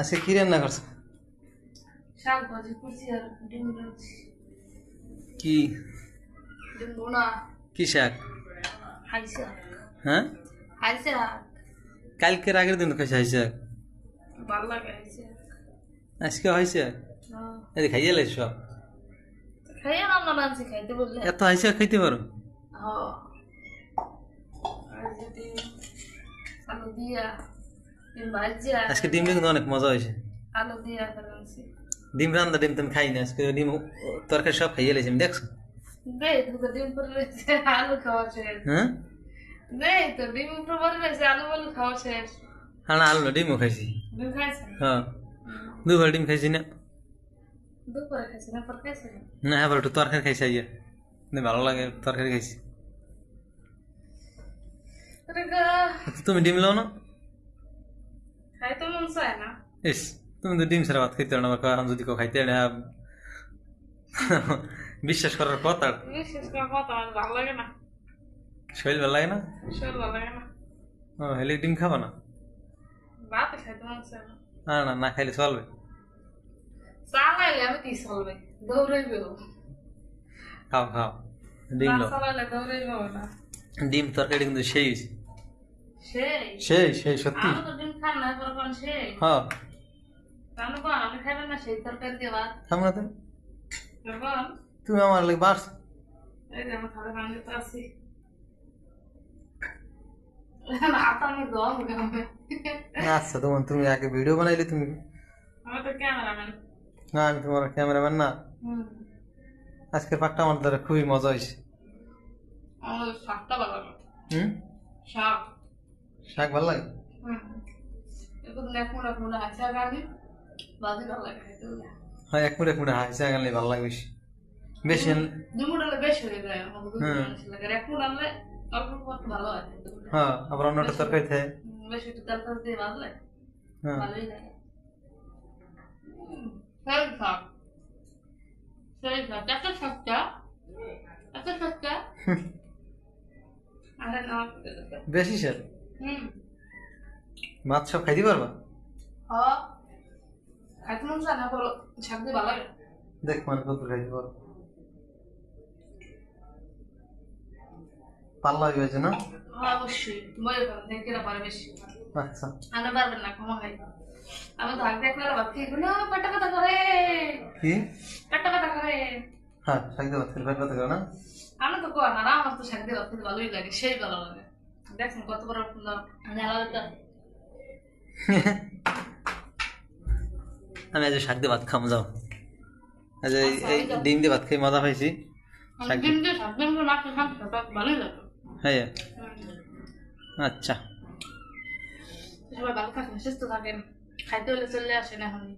আজকে কি রান্না করছ? শাক ভাজি করছি আর ডিম রাখছি কি? ডিম বোনা কি শাক? হ্যাঁ? কালকের আগের দিন খাইছে হাই শাক। ভালো লাগে হাই আজকে হয়েছে হ্যাঁ। খাইয়ে লাইছ সব? খাইয়ে খাইতে বললে। এত হাই খাইতে পারো? হ্যাঁ। আর যদি আলু দিয়া আজকে ডিম কিন্তু অনেক মজা হয়েছে আলু দিয়া ডিম রান্না ডিম তুমি খাই না আজকে ডিম তরকারি সব খাইয়ে লাইছি আমি দেখছ ডিম আলু খাওয়া শেষ হ্যাঁ নেই তো ডিম উপরে পরে আলু বলু খাওয়া শেষ হ্যাঁ আলু না ডিমও খাইছি ডিম খাইছে হ্যাঁ দুবার ডিম খাইছি না দুপুরে খাইছে না পর খাইছে না না একটু তরকারি খাইছি আইয়া না ভালো লাগে তরকারি খাইছি তো তুমি ডিম লাও না খাইতে মন চায় না। ইস তুমি তো ডিম ছাড়া ভাত খাইতে পারো না আবার এখন যদি কেউ খাইতে না বিশ্বাস করার কথা। বিশেষ করে কথা আমার ভালো লাগে না। শরীর ভালো লাগে না? শরীর ভালো লাগে না। ও হেলে ডিম খাবা না? ভাত খাইতে মন চায় না। না না না খাইলে চলবে। চালাইলে আমি কি চলবে দৌড়াইবে। খাও খাও ডিম লো ডিম তরকারি কিন্তু সেই। সেই। সেই সেই সত্যি? হ্যাঁ। না তুমি। আমার লাগে বাস। আচ্ছা তোমার তুমি আগে ভিডিও বানাইলে তুমি। না আমি তোমার ক্যামেরাম্যান না। আজকের পাকটা আমার দ্বারা খুবই মজা হয়েছে। ভালো লাগে। শাক শাক ভালো লাগে? এক মুড়া এক মুড়া লাগে হ্যাঁ হাসি আগালে ভালো লাগে বেশি। বেশি হয়ে যায় লাগে। এক মুড়া আনলে অল্প ভালো হয়। খাইতে হ্যাঁ আবার অন্যটা তরকারি থাকে। বেশি একটু তেল তেল দিয়ে ভাজলে হ্যাঁ। ভালোই লাগে। এত সস্তা? এত সস্তা? আরে না বেশি স্যার? হুম। মাছ সব খাইতে পারবা? হ। খাইতে মন চায় না বলো শাক দিয়ে ভালো লাগে। দেখ মানে কত খাইতে পারো। পাল্লা হয়েছে না? অবশ্যই। পারে বেশি। আচ্ছা। আনা পারবেন না ক্ষমা খাই আমি তো করে। কি? করে। হ্যাঁ শাক দিয়ে পেট ব্যথা করে না? আমি তো কোয়া না আমার তো ভালোই লাগে সেই ভালো লাগে। দেখছেন কত বড় নেলা আমি আজ শাক দিয়ে ভাত খাম যাও। আজ এই এই ডিম দিয়ে ভাত খাই মজা পাইছি। হ্যাঁ। আচ্ছা। সবাই ভালো থাকেন সুস্থ থাকেন। খাইতে হলে চলে আসেন এখন।